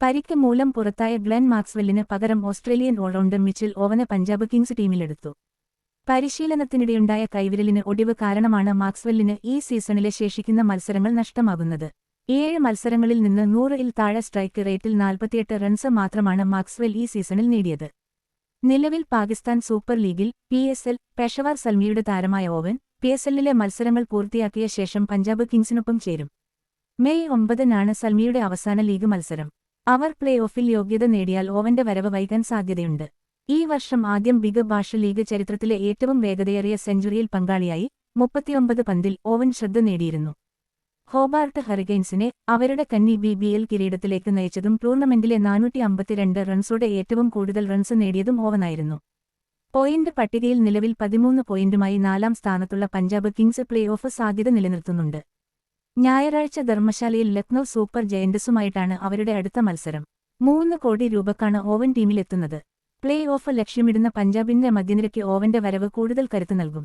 പരിക്ക് മൂലം പുറത്തായ ഗ്ലെൻ മാക്സ്വെല്ലിന് പകരം ഓസ്ട്രേലിയൻ ഓൾറൗണ്ടർ മിച്ചിൽ ഓവനെ പഞ്ചാബ് കിങ്സ് ടീമിലെടുത്തു. പരിശീലനത്തിനിടെയുണ്ടായ കൈവിരലിന് ഒടിവ് കാരണമാണ് മാക്സ്വെല്ലിന് ഈ സീസണിലെ ശേഷിക്കുന്ന മത്സരങ്ങൾ നഷ്ടമാകുന്നത്. ഏഴ് മത്സരങ്ങളിൽ നിന്ന് നൂറിൽ താഴെ സ്ട്രൈക്ക് റേറ്റിൽ നാൽപ്പത്തിയെട്ട് റൺസ് മാത്രമാണ് മാക്സ്വെൽ ഈ സീസണിൽ നേടിയത്. നിലവിൽ പാകിസ്ഥാൻ സൂപ്പർ ലീഗിൽ പി എസ് എൽ പെഷവാർ സൽമിയുടെ താരമായ ഓവൻ പി എസ് എല്ലിലെ മത്സരങ്ങൾ പൂർത്തിയാക്കിയ ശേഷം പഞ്ചാബ് കിങ്സിനൊപ്പം ചേരും. മെയ് ഒമ്പതിനാണ് സൽമിയുടെ അവസാന ലീഗ് മത്സരം. അവർ പ്ലേ ഓഫിൽ യോഗ്യത നേടിയാൽ ഓവന്റെ വരവ് വൈകാൻ സാധ്യതയുണ്ട്. ഈ വർഷം ആദ്യം ബിഗ് ബാഷ ലീഗ് ചരിത്രത്തിലെ ഏറ്റവും വേഗതയേറിയ സെഞ്ചുറിയിൽ പങ്കാളിയായി മുപ്പത്തിയൊമ്പത് പന്തിൽ ഓവൻ ശ്രദ്ധ നേടിയിരുന്നു. ഹോബാർട്ട് ഹറിഗെയിൻസിനെ അവരുടെ കന്നി ബി ബി എൽ കിരീടത്തിലേക്ക് നയിച്ചതും ടൂർണമെന്റിലെ നാനൂറ്റി അമ്പത്തിരണ്ട് റൺസോടെ ഏറ്റവും കൂടുതൽ റൺസ് നേടിയതും ഓവനായിരുന്നു. പോയിന്റ് പട്ടികയിൽ നിലവിൽ പതിമൂന്ന് പോയിന്റുമായി നാലാം സ്ഥാനത്തുള്ള പഞ്ചാബ് കിങ്സ് പ്ലേ ഓഫ് സാധ്യത നിലനിർത്തുന്നുണ്ട്. ഞായറാഴ്ച ധർമ്മശാലയിൽ ലക്നൗ സൂപ്പർ ജയന്റസുമായിട്ടാണ് അവരുടെ അടുത്ത മത്സരം. മൂന്ന് കോടി രൂപക്കാണ് ഓവൻ ടീമിലെത്തുന്നത്. പ്ലേ ഓഫ് ലക്ഷ്യമിടുന്ന പഞ്ചാബിന്റെ മധ്യനിരയ്ക്ക് ഓവന്റെ വരവ് കൂടുതൽ കരുത്തു നൽകും.